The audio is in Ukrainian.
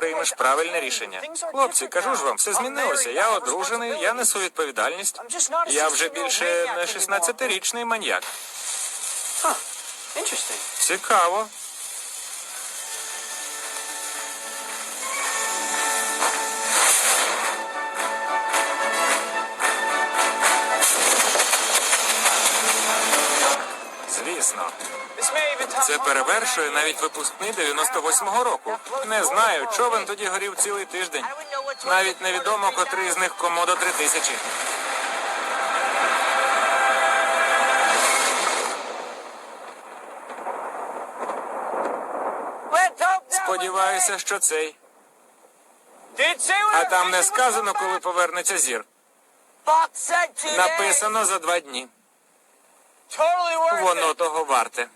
приймеш правильне рішення. Хлопці, кажу ж вам, все змінилося. Я одружений, я несу відповідальність. Я вже більше не 16-річний маньяк. Цікаво. Звісно, це перевершує навіть випускний 98-го року. Не знаю, човен тоді горів цілий тиждень. Навіть невідомо, котрий з них комодо 3000. Сподіваюся, що цей. А там не сказано, коли повернеться зір. Написано за два дні. Воно того варте.